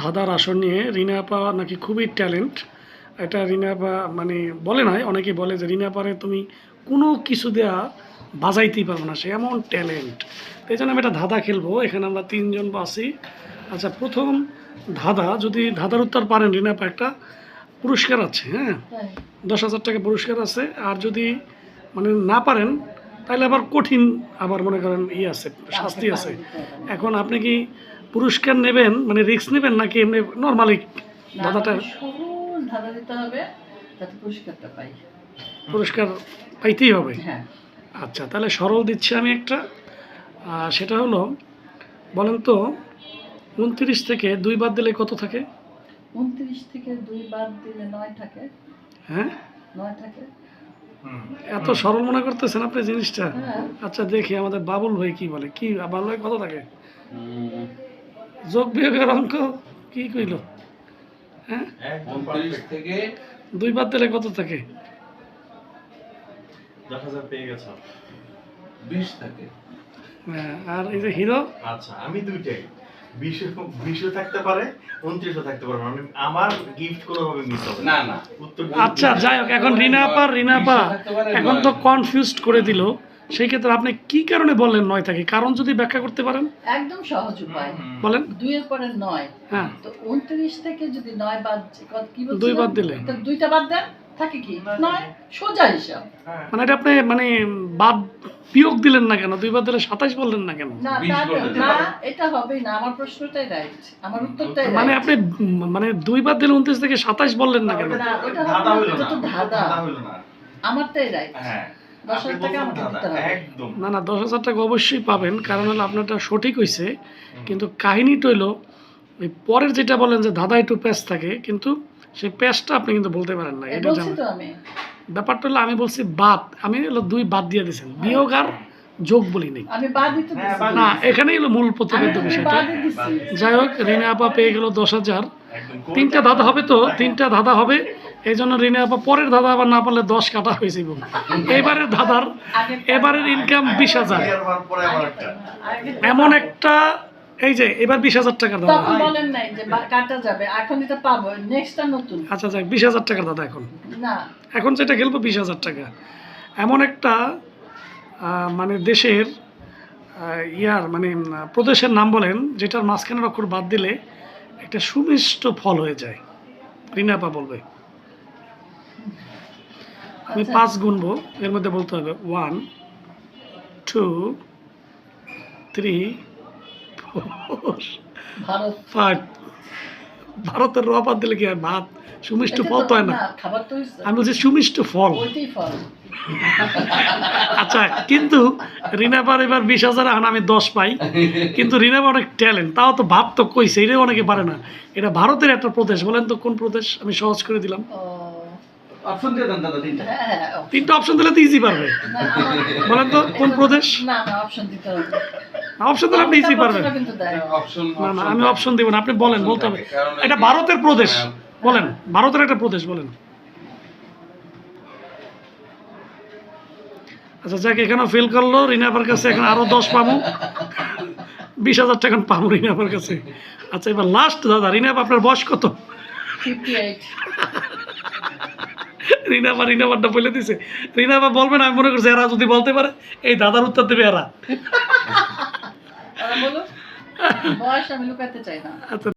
ধাঁধার আসর নিয়ে রিনা আপা নাকি খুবই ট্যালেন্ট। এটা রিনা আপা মানে বলে নয় অনেকে বলে যে রিনা আপারে তুমি কোনো কিছু দেয়া বাজাইতেই পারব না সে এমন ট্যালেন্ট। এই জন্য আমি একটা ধাঁধা খেলব এখানে আমরা তিনজন আছি। আচ্ছা প্রথম ধাঁধা যদি ধাঁধার উত্তর পারেন রিনা আপা একটা পুরস্কার আছে হ্যাঁ? দশ হাজার টাকা পুরস্কার আছে আর যদি মানে না পারেন তাহলে আবার কঠিন আবার মনে করেন ই আছে শাস্তি আছে। এখন আপনি কি পুরস্কার নেবেন মানে রিস্ক নেবেন নাকি এমনি নর্মালি দাদাটা সরল ধাঁধা দিতে হবে যাতে পুরস্কারটা পাই। পুরস্কার পাইতেই হবে? হ্যাঁ। আচ্ছা তাহলে সরল দিচ্ছি আমি একটা। আর সেটা হলো বলেন তো উনত্রিশ থেকে দুই বাদ দিলে কত থাকে? উনত্রিশ থেকে দুই বাদ দিলে নয় থাকে। হ্যাঁ? নয় থাকে। এত সরল মনে করতেছেন আপনি জিনিসটা? হ্যাঁ। আচ্ছা দেখি আমাদের বাবুল ভাই কি বলে। কি বাবুল ভাই কত থাকে? যোগ বিয়োগের অঙ্ক কি কইল? হ্যাঁ? থেকে দুই বাদ দিলে কত থাকে? পেয়ে গেছো। বিশ থাকে। হ্যাঁ, আর এই যে হিরো? আচ্ছা আমি দুইটাই। বিশও থাকতে পারে উনত্রিশও থাকতে পারে। আমি আমার গিফট কোনোভাবে মিস হবে না। না আচ্ছা যাই হোক এখন রিনা আপা রিনা আপা এখন তো কনফিউজড করে দিল। সেই ক্ষেত্রে আপনি কি কারণে বললেন নয় থাকে কারণ যদি ব্যাখ্যা করতে পারেন। একদম সহজ উপায়। বলেন। দুইয়ের পরে নয়। হ্যাঁ। তো উনত্রিশ থেকে যদি নয় বাদ কত- কি? দুই বাদ দিলে। তো দুইটা বাদ দেন। থাকে কি? নয় সোজা হিসাব। মানে এটা আপনি মানে বাদ বিয়োগ দিলেন না কেন? দুই বাদ দিলে সাতাইশ বললেন না কেন? না। এটা হবেই না। আমার প্রশ্নটাই রাইট আমার উত্তরটাই মানে আপনি মানে দুই বাদ দিলে উনত্রিশ থেকে সাতাইশ বললেন না কেন? না, ওটা ধাঁধা না, তো ধাঁধা। আমারটাই রাইট হ্যাঁ না না দশ হাজার টাকা অবশ্যই পাবেন কারণ হলো আপনারটা সঠিক হয়েছে কিন্তু কাহিনীটা হইল ওই পরের যেটা বলেন যে ধাঁধা একটু প্যাচ থাকে কিন্তু সেই প্যাচটা আপনি কিন্তু বলতে পারেন না এটা ব্যাপারটা হলো আমি বলছি বাদ আমি হলো দুই বাদ দিয়ে দিয়েছেন বিয়োগ আর যোগ বলি নেই। হ্যাঁ, না এখানেই হলো মূল প্রতিবেদ্য বিষয়টা। যাই হোক রিনা আপা পেয়ে গেল দশ হাজার। তিনটা ধাঁধা হবে তো তিনটা ধাঁধা হবে। এই জন্য রিনা আপা পরের ধাঁধা আবার না পারলে দশ কাটা হয়েছে এবং এবারের ধাঁধার এবারের ইনকাম বিশ হাজার। এমন একটা এই যে এবার বিশ হাজার টাকার দাদা বলেন নাই যে কাটা যাবে এখন এটা পাবো নেক্সটটা নতুন। আচ্ছা যাক বিশ হাজার টাকার দাদা এখন। না। এখন যেটা খেলব বিশ হাজার টাকা। এমন একটা মানে দেশের ইয়ার মানে প্রদেশের নাম বলেন যেটার মাঝখানের অক্ষর বাদ দিলে একটা সুমিষ্ট ফল হয়ে যায়। রিনাপা বলবে। আমি আচ্ছা। পাঁচ গুনবো এর মধ্যে বলতে হবে one two three four five ভারতের র দিলে কি হয়? ভাত সুমিষ্ট ফল তো হয় না। আমি বলছি সুমিষ্ট ফল। আচ্ছা কিন্তু রিনাবার এবার বিশ হাজার এখন আমি দশ পাই। কিন্তু রিনাবার অনেক ট্যালেন্ট তাও তো ভাব তো কইছে এটাও অনেকে পারে না। এটা ভারতের একটা প্রদেশ বলেন তো কোন প্রদেশ? আমি সহজ করে দিলাম। অপশন দিয়ে দেন দাদা তিনটা। হ্যাঁ, হ্যাঁ, option। তিনটা অপশন দিলে তো ইজি পারবে। বলেন তো কোন প্রদেশ? না না অপশন দিতে হবে। অপশন দিলে আপনি ইজি পারবেন। না না আমি অপশন দিব না আপনি বলেন বলতে হবে। এটা ভারতের প্রদেশ হ্যাঁ। বলেন ভারতের একটা প্রদেশ বলেন। আচ্ছা যাক এখানেও ফেল করল রিনাবার কাছে এখন আরও দশ পাবো বিশ হাজার টাকা পাবো রিনাবার কাছে। আচ্ছা এবার লাস্ট দাদা রিনাব আপনার বয়স কত? ফিফটি এইট রিনাবা রিনাবারটা বলে দিছে। রিনাবা বলবেন আমি মনে করছি এরা যদি বলতে পারে এই দাদার উত্তর দেবে এরা। বলো বয়স আমি লুকাতে চাই না। আচ্ছা।